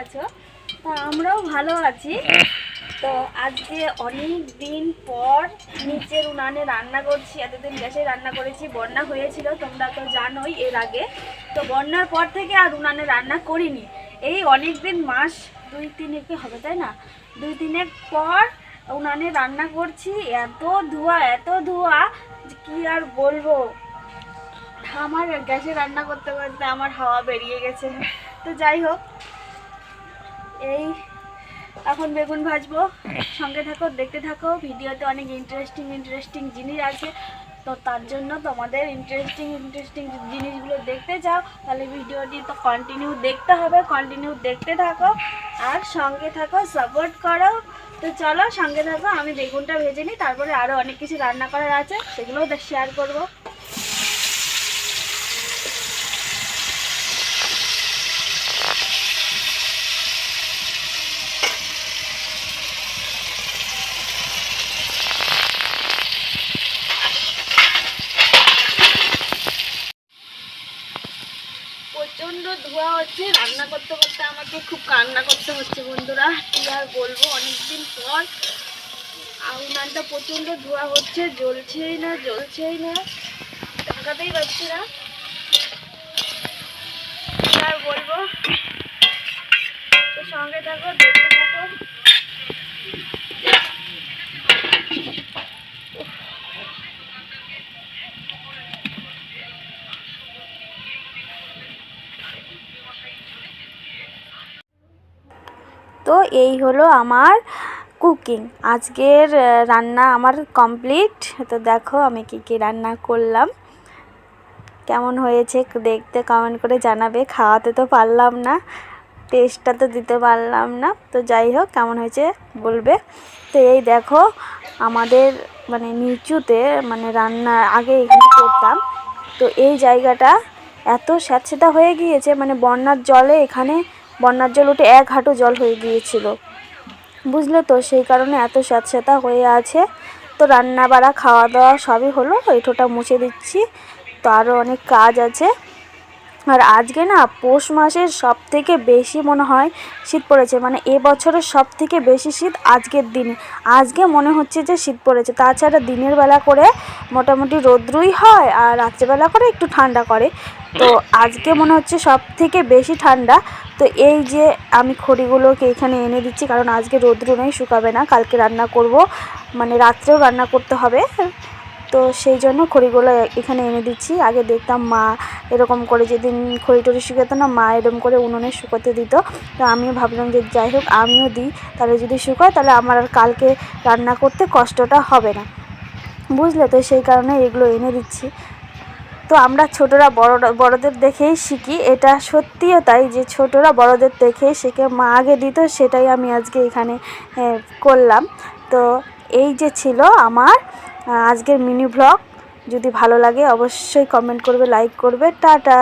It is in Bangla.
আছো। তা আমরাও ভালো আছি। তো আজকে অনেক দিন পর নিচের উনানে রান্না করছি, এতদিন গ্যাসে রান্না করেছি, বন্যা হয়েছিল, তোমরা তো জানোই এর আগে। তো বন্যার পর থেকে আর উনানে রান্না করিনি। এই অনেক দিন মাস দুই তিনেকে হবে, তাই না? দুই তিনেক পর উনানে রান্না করছি, এত ধোঁয়া এত ধোঁয়া, কি আর বলব? আমার গ্যাসে রান্না করতে করতে আমার হাওয়া বেরিয়ে গেছে। তো যাই হোক, এই এখন বেগুন ভাজবো। সঙ্গে থাকো, দেখতে থাকো, ভিডিওতে অনেক ইন্টারেস্টিং ইন্টারেস্টিং জিনিস আছে। তো তার জন্য তোমাদের ইন্টারেস্টিং ইন্টারেস্টিং জিনিসগুলো দেখতে চাও তাহলে ভিডিওটি তো কন্টিনিউ দেখতে হবে কন্টিনিউ দেখতে থাকো। আর সঙ্গে থাকো সাপোর্ট করো। তো চলো, সঙ্গে থাকো, আমি বেগুনটা ভেজে নিই, তারপরে আরও অনেক কিছু রান্না করার আছে, সেগুলোও শেয়ার করব। প্রচণ্ড ধোয়া হচ্ছে, রান্না করতে করতে আমাকে খুব কান্না করতে হচ্ছে বন্ধুরা। কি আর বলব, অনেকদিন পর। উনানটা প্রচণ্ড ধোয়া হচ্ছে, জ্বলছেই না জ্বলছেই না। টাকাতেই পাচ্ছি না। তো এই হলো আমার কুকিং আজকের রান্না আমার কমপ্লিট তো দেখো আমি কি কি রান্না করলাম। কেমন হয়েছে দেখতে কমেন্ট করে জানাবে। খাওয়াতে তো পারলাম না টেস্টটা তো দিতে পারলাম না। তো যাই হোক, কেমন হয়েছে বলবে। তো এই দেখো আমাদের মানে নিচুতে মানে রান্না আগে এখানে করতাম। তো এই জায়গাটা এত স্যাঁতসেঁতা হয়ে গিয়েছে মানে বন্যার জলে এখানে বন্যার জল উঠে এক হাঁটু জল হয়ে গিয়েছিল। বুঝলে তো, সেই কারণে এত স্যাঁতস্যাঁতা হয়ে আছে। তো রান্না বাড়া খাওয়া দাওয়া সবই হলো। এঁঠোটা মুছে দিচ্ছি। তো আরও অনেক কাজ আছে। আর আজকে না পৌষ মাসের সব থেকে বেশি মনে হয় শীত পড়েছে। মানে এ বছরের সব থেকে বেশি শীত আজকের দিনে। আজকে মনে হচ্ছে যে শীত পড়েছে। তাছাড়া দিনের বেলা করে মোটামুটি রোদ্রুই হয় আর রাত্রেবেলা করে একটু ঠান্ডা করে। তো আজকে মনে হচ্ছে সব থেকে বেশি ঠান্ডা। তো এই যে আমি খড়িগুলোকে এখানে এনে দিচ্ছি, কারণ আজকে রোদ্রু নেই, শুকাবে না। কালকে রান্না করব। মানে রাত্রেও রান্না করতে হবে। তো সেই জন্য খড়িগুলো এখানে এনে দিচ্ছি। আগে দেখতাম মা এরকম করে যেদিন খড়ি টড়ি শুকাতো না, মা এরকম করে উনুনে শুকোতে দিত। তো আমিও ভাবলাম যে যাই হোক, আমিও দিই। তাহলে যদি শুকায়, তাহলে আমার আর কালকে রান্না করতে কষ্টটা হবে না। বুঝলে তো, সেই কারণে এগুলো এনে দিচ্ছি। তো আমরা ছোটরা বড়রা, বড়দের দেখেই শিখি। এটা সত্যিও তাই যে ছোটরা বড়দের দেখেই শিখে, মা আগে দিত, সেটাই আমি আজকে এখানে করলাম। তো এই যে ছিল আমার আজকের মিনি ব্লগ যদি ভালো লাগে অবশ্যই কমেন্ট করবে লাইক করবে। টাটা!